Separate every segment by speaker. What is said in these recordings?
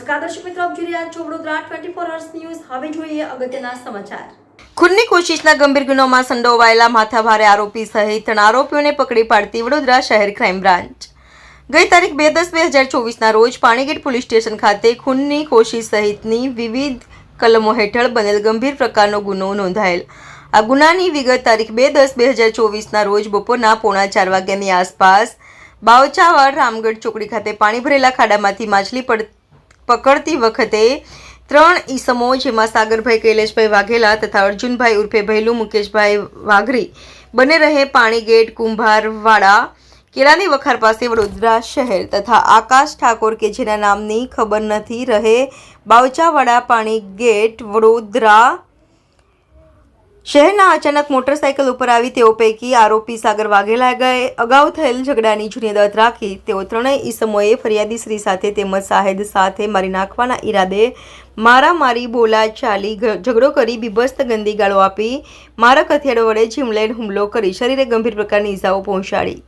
Speaker 1: દર્શક મિત્રો, આપ જોઈ રહ્યા છો Vadodara twenty four hours news હવે જોઈએ અગત્યના સમાચાર.
Speaker 2: ખૂનની કોશિશના ગંભીર ગુનામાં સંડોવાયેલા માથાભારે આરોપી સહિત આરોપીઓને પકડી પાડતી વડોદરા શહેર ક્રાઇમ બ્રાન્ચ ગઈ તારીખ બે દસ બે હજાર ચોવીસના રોજ પાણીગેટ પોલીસ સ્ટેશન ખાતે ખૂનની કોશિશ સહિતની વિવિધ કલમો હેઠળ બનેલ ગંભીર પ્રકારનો ગુનો નોંધાયેલ. આ ગુનાની વિગત તારીખ બે દસ બે હજાર ચોવીસના રોજ બપોરના પોણા ચાર વાગ્યાની આસપાસ બાવચાવાડ રામગઢ ચોકડી ખાતે પાણી ભરેલા ખાડામાંથી માછલી પડ પકડતી વખતે ત્રણ ઈસમો, જેમાં સાગરભાઈ કૈલેશભાઈ વાઘેલા તથા અર્જુનભાઈ ઉર્ફે ભૈલું મુકેશભાઈ વાઘરી, બંને રહે પાણી ગેટ કુંભારવાડા કેળાની વખાર પાસે વડોદરા શહેર તથા આકાશ ઠાકોર કે જેના નામની ખબર નથી રહે, બાવચાવાડા પાણી ગેટ, વડોદરા શહેરના અચાનક મોટરસાયકલ ઉપર આવી તેઓ પૈકી આરોપી સાગર વાઘેલા ગયે અગાઉ થયેલ ઝઘડાની જૂની દત રાખી. તેઓ ત્રણેય ઈસમોએ ફરિયાદી શ્રી સાથે તેમજ સાહેદ સાથે મારી નાખવાના ઈરાદે મારામારી બોલા ચાલી ઝઘડો કરી બીભસ્ત ગંદી ગાળો આપી મારક હથિયારો વડે જીમલેન હુમલો કરી શરીરે ગંભીર પ્રકારની ઈજાઓ પહોંચાડી.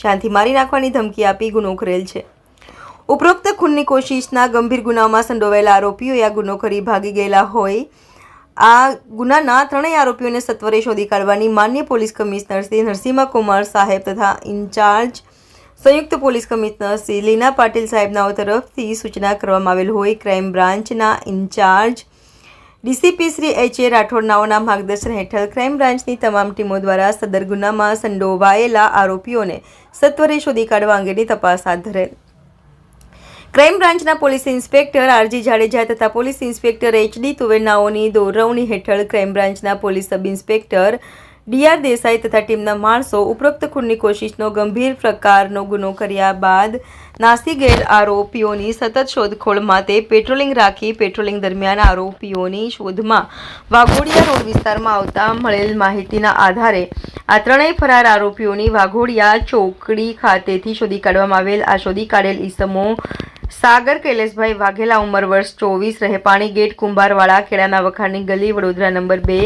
Speaker 2: જ્યાંથી મારી નાખવાની ધમકી આપી ગુનો કરેલ છે. ઉપરોક્ત ખૂનની કોશિશના ગંભીર ગુનામાં સંડોવાયેલા આરોપીઓએ આ ગુનો કરી ભાગી ગયેલા હોય આ ગુનાના ત્રણેય આરોપીઓને સત્વરે શોધી કાઢવાની માન્ય પોલીસ કમિશનર શ્રી નરસિંહ કુમાર સાહેબ તથા ઇન્ચાર્જ સંયુક્ત પોલીસ કમિશનર શ્રી લીના પાટીલ સાહેબનાઓ તરફથી સૂચના કરવામાં આવેલ હોય. ક્રાઇમ બ્રાન્ચના in charge DCP Shri H A રાઠોડનાઓના માર્ગદર્શન હેઠળ ક્રાઇમ બ્રાન્ચની તમામ ટીમો દ્વારા સદર ગુનામાં સંડોવાયેલા આરોપીઓને સત્વરે શોધી કાઢવા અંગેની તપાસ હાથ ધરેલ. ક્રાઇમ બ્રાન્ચના પોલીસ ઇન્સ્પેક્ટર આરજી જાડેજા તથા પોલીસ ઇન્સ્પેક્ટર એચડી તુવેનાઓની દોરવણી હેઠળ ક્રાઇમ બ્રાન્ચના police sub inspector DR Desai તથા ટીમના માણસો ઉપરોક્ત ખૂનની કોશિશનો, ગંભીર પ્રકારનો ગુનો કર્યા બાદ નાસી ગયેલ આરોપીઓની સતત શોધખોળ માટે પેટ્રોલિંગ રાખી પેટ્રોલિંગ દરમિયાન આરોપીઓની શોધમાં વાઘોડિયા રોડ વિસ્તારમાં આવતા મળેલ માહિતીના આધારે આ ત્રણેય ફરાર આરોપીઓની વાઘોડિયા ચોકડી ખાતેથી શોધી કાઢવામાં આવેલ. આ શોધી કાઢેલ ઈસમો સાગર કૈલેશભાઈ વાઘેલા ઉંમર વર્ષ ચોવીસ રહે પાણી ગેટ કુંભારવાળા ખેડાના વખાણની ગલી, વડોદરા નંબર બે.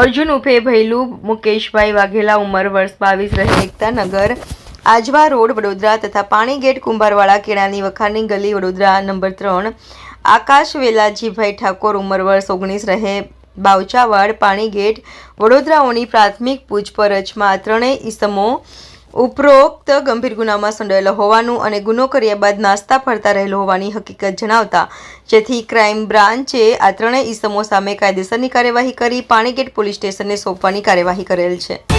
Speaker 2: અર્જુન ઉફે, ભૈલુ, મુકેશભાઈ વાઘેલા ઉંમર વર્ષ બાવીસ, રહે એકતાનગર આજવા રોડ, વડોદરા તથા પાણી ગેટ કુંભારવાળા કેળાની વખાણની ગલી, વડોદરા નંબર ત્રણ. આકાશ વેલાજીભાઈ ઠાકોર ઉંમર વર્ષ ઓગણીસ, રહે બાવચાવાડ, પાણી ગેટ, વડોદરાઓની પ્રાથમિક પૂછપરછમાં ત્રણેય ઈસમો ઉપરોક્ત ગંભીર ગુનામાં સંડોયેલો હોવાનું અને ગુનો કર્યા બાદ નાસ્તા ફરતા રહેલો હોવાની હકીકત જણાવતા, જેથી ક્રાઇમ બ્રાન્ચે આ ત્રણેય ઇસમો સામે કાયદેસરની કાર્યવાહી કરી, પાણીગેટ પોલીસ સ્ટેશનને સોંપવાની કાર્યવાહી કરેલ છે.